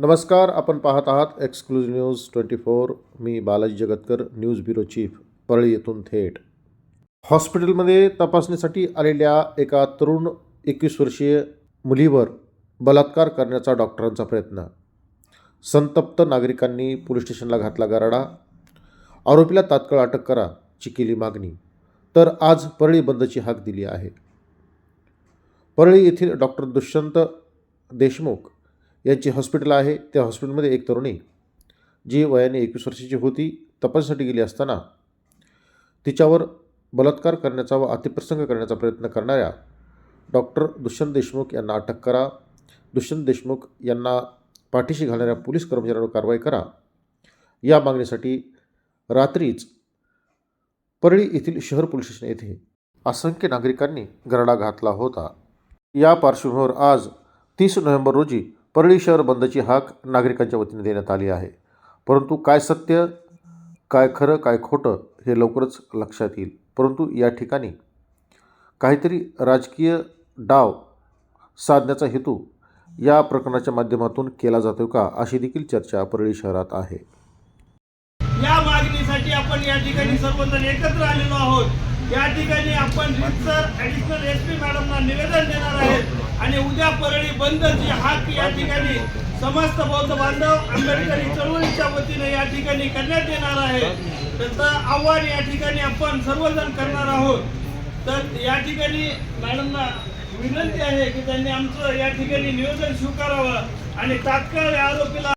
नमस्कार आपण पाहत आहात एक्सक्लुझिव्ह न्यूज ट्वेंटी फोर मी Balaji Jagatkar news bureau chief Parli येथून थेट. हॉस्पिटलमध्ये तपासणीसाठी आलेल्या एका तरुण एकवीस वर्षीय मुलीवर बलात्कार करण्याचा डॉक्टरांचा प्रयत्न. संतप्त नागरिकांनी पोलीस स्टेशनला घातला गराडा. आरोपीला तात्काळ अटक करा ची केली मागणी. तर आज परळी बंदची हाक दिली आहे. परळी येथील डॉक्टर दुष्यंत देशमुख यांची हॉस्पिटल आहे. त्या हॉस्पिटलमध्ये एक तरुणी जी वयाने एकवीस वर्षाची होती तपासण्यासाठी गेली असताना तिच्यावर बलात्कार करण्याचा व अतिप्रसंग करण्याचा प्रयत्न करणाऱ्या डॉक्टर दुष्यंत देशमुख यांना अटक करा. दुष्यंत देशमुख यांना पाठीशी घालणाऱ्या पोलीस कर्मचाऱ्यांवर कारवाई करा. या मागणीसाठी रात्रीच परळी येथील शहर पोलीस स्टेशन येथे असंख्य नागरिकांनी गरडा घातला होता. या पार्श्वभूमीवर आज तीस नोव्हेंबर रोजी परळी शहर बंदची हाक नागरिकांच्या वतीने देण्यात आली आहे. परंतु काय सत्य काय खरं काय खोटं हे लवकरच लक्षात येईल. परंतु या ठिकाणी काहीतरी राजकीय डाव साधण्याचा हेतू या प्रकरणाच्या माध्यमातून केला जातो का अशी देखील चर्चा परळी शहरात आहे. या मागणीसाठी आपण या ठिकाणी सर्वजण एकत्र आलेलो आहोत. या ठिकाणी आपण रितसर ॲडिशनल एस पी मॅडमना निवेदन देणार आहेत. आणि उद्या परळी बंदची हाक या ठिकाणी समस्त बौद्ध बांधव आंबेडकरी चळवळीच्या वतीने या ठिकाणी करण्यात येणार आहे. त्याचं आव्हान या ठिकाणी आपण सर्वजण करणार आहोत. तर या ठिकाणी मॅडमना विनंती आहे की त्यांनी आमचं या ठिकाणी नियोजन स्वीकारावं आणि तात्काळ आरोपीला